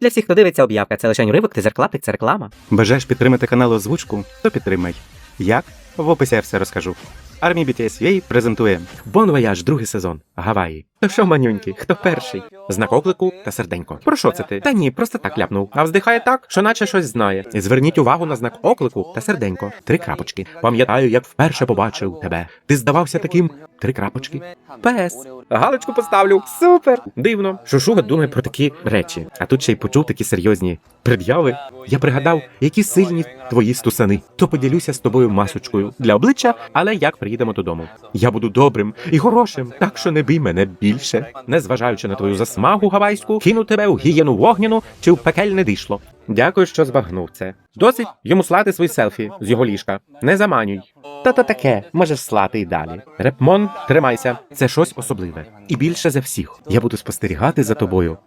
Для всіх, хто дивиться об'явка, це лише уривок, ти зерклапик, це реклама. Бажаєш підтримати канал озвучку? То підтримай. Як? В описі я все розкажу. Армія BTS.UA презентує Bon Voyage, другий сезон. Гаваї. То що, манюньки, хто перший? Знак оклику та серденько. Про що це ти? Та ні, просто так ляпнув. А вздихає так, що наче щось знає. І зверніть увагу на знак оклику та серденько. Три крапочки. Пам'ятаю, як вперше побачив тебе. Ти здавався таким. Три крапочки. Пес. Галочку поставлю. Супер. Дивно. що Шуга думає про такі речі. А тут ще й почув такі серйозні пред'яви. Я пригадав, які сильні твої стусани. То поділюся з тобою масочкою для обличчя, але як приїдемо додому. Я буду добрим і хорошим, так що не бий мене більше. Незважаючи на твою засмагу гавайську, кину тебе у гієну вогняну чи в пекельне дишло. Дякую, що збагнув це. Досить йому слати свої селфі з його ліжка. Не заманюй. Та то таке, можеш слати і далі. Репмон, тримайся. Це щось особливе. І більше за всіх. Я буду спостерігати за тобою.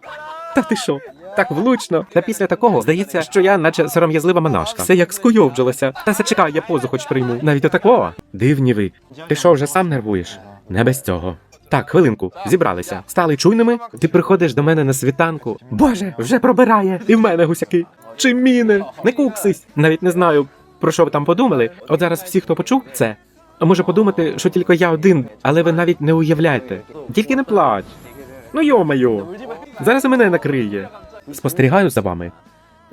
Та ти що? Так влучно. Та після такого здається, що я, наче сором'язлива монашка. Все як скуйовджилося. Та зачекай, я позу хоч прийму. Навіть отакого. Дивні ви. Ти що, вже сам нервуєш? Не без цього. Так, хвилинку, зібралися. Стали чуйними. Ти приходиш до мене на світанку. Боже, вже пробирає. І в мене гусяки. Чи міни? Не куксись. Навіть не знаю, про що ви там подумали. От зараз всі, хто почув це, може подумати, що тільки я один, але ви навіть не уявляєте. Тільки не плач. Ну йо-моє, зараз і мене накриє. Спостерігаю за вами.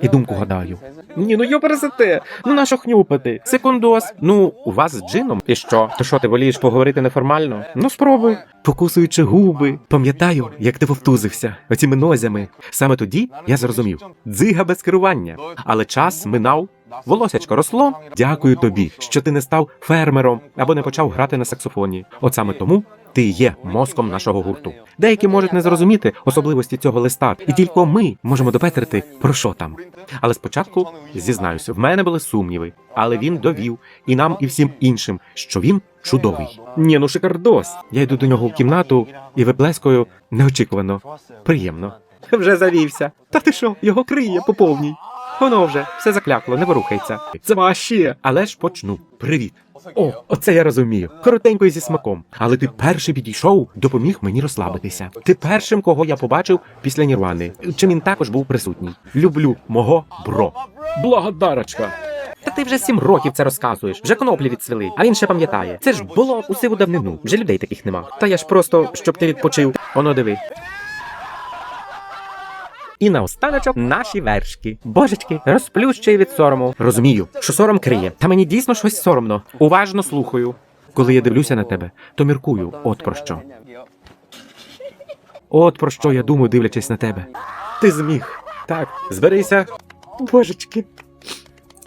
І думку гадаю. Ні, ну йо пересете. Ну на що хнюпати? Секундос. Ну, у вас з джином. І що? То що ти волієш поговорити неформально? Ну спробуй. Покусуючи губи. Пам'ятаю, як ти вовтузився оціми нозями. Саме тоді я зрозумів. Дзига без керування. Але час минав. Волосячко росло. Дякую тобі, що ти не став фермером або не почав грати на саксофоні. От саме тому ти є мозком нашого гурту. Деякі можуть не зрозуміти особливості цього листа, і тільки ми можемо допетрити про що там. Але спочатку зізнаюся, в мене були сумніви, але він довів і нам, і всім іншим, що він чудовий. Ні, ну шикардос. Я йду до нього в кімнату і виплескую неочікувано. Приємно. Вже завівся. Та ти що, його криє по повній. Воно вже все заклякло, не ворухається. Це ваще. Але ж почну. Привіт. О, оце я розумію. Коротенько і зі смаком. Але ти перший підійшов, допоміг мені розслабитися. Ти першим, кого я побачив після Нірвани. Чим він також був присутній. Люблю мого бро. Благодарочка. Та ти вже сім років це розказуєш. Вже коноплі відцвели, а він ще пам'ятає. Це ж було у сиву давнину. Вже людей таких нема. Та я ж просто, щоб ти відпочив. Воно диви. І наостаночок наші вершки. Божечки, розплющує від сорому. Розумію, що сором криє. Та мені дійсно щось соромно. Уважно слухаю. Коли я дивлюся на тебе, то міркую, от про що. От про що я думаю, дивлячись на тебе. Ти зміг. Так, зберися. Божечки.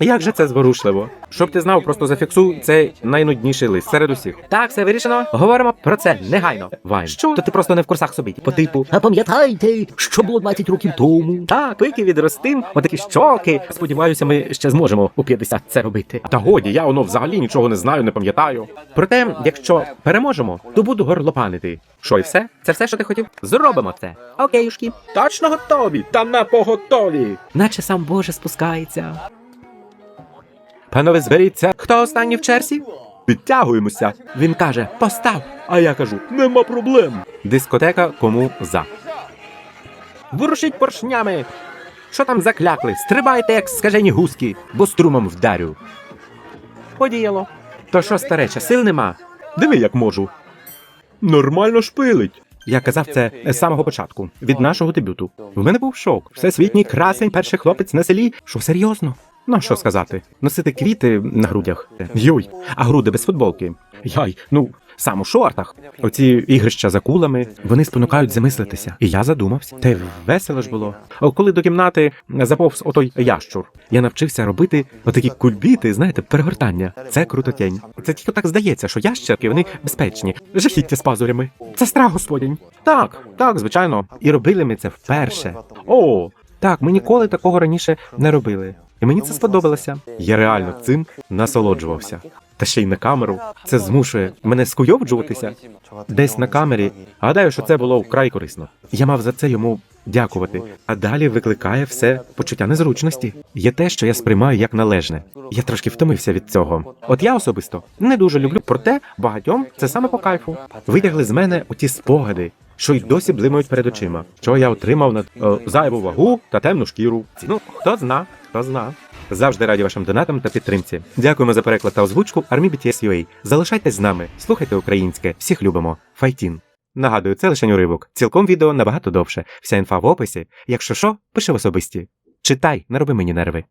Як же це зворушливо? Щоб ти знав, просто зафіксуй цей найнудніший лист серед усіх. Так, все вирішено. Говоримо про це негайно. Вайн. Що? То ти просто не в курсах собі. По типу. А пам'ятаєте, що було 20 років тому? Так, пики відростим, отакі щоки. Сподіваюся, ми ще зможемо у 50 це робити. Та годі, я воно взагалі нічого не знаю, не пам'ятаю. Проте, якщо переможемо, то буду горлопанити. Що і все? Це все, що ти хотів? Зробимо це. Окейшки. Точно готові, та на поготові. Наче сам Боже спускається. Панове, зберіться. Хто останній в черзі? Підтягуємося. Він каже: постав. А я кажу: нема проблем. Дискотека кому за. Ворушіть поршнями. Що там заклякли? Стрибайте, як скажені гуски, бо струмом вдарю. Подіяло. То що, стареча, сил нема? Диви, як можу. Нормально шпилить. Я казав це з самого початку, від нашого дебюту. В мене був шок. Всесвітній красень, перший хлопець на селі. Що серйозно? Ну що сказати? Носити квіти на грудях. Йой, а груди без футболки. Яй, ну сам у шортах. Оці ігрища за кулами вони спонукають замислитися. І я задумався. Й весело ж було. Коли до кімнати заповз отой ящур, я навчився робити отакі кульбіти, знаєте, перегортання. Це крутотень. Це тільки так здається, що ящерки вони безпечні. Жахіття з пазурями. Це страх господінь. Так, так, звичайно. І робили ми це вперше. О, так, ми ніколи такого раніше не робили. І мені це сподобалося. Я реально цим насолоджувався. Та ще й на камеру. Це змушує мене скуйовджуватися десь на камері. Гадаю, що це було вкрай корисно. Я мав за це йому дякувати. А далі викликає все почуття незручності. Є те, що я сприймаю як належне. Я трошки втомився від цього. От я особисто не дуже люблю, проте багатьом це саме по кайфу. Витягли з мене оті спогади. Що й досі блимають перед очима. Що я отримав на е, зайву вагу та темну шкіру. Ну, хто зна, хто зна. Завжди раді вашим донатам та підтримці. Дякуємо за переклад та озвучку Армі BTS UA. Залишайтесь з нами, слухайте українське, всіх любимо. Файтін. Нагадую, це лише уривок. Цілком відео набагато довше. Вся інфа в описі. Якщо що, пиши в особисті. Читай, не роби мені нерви.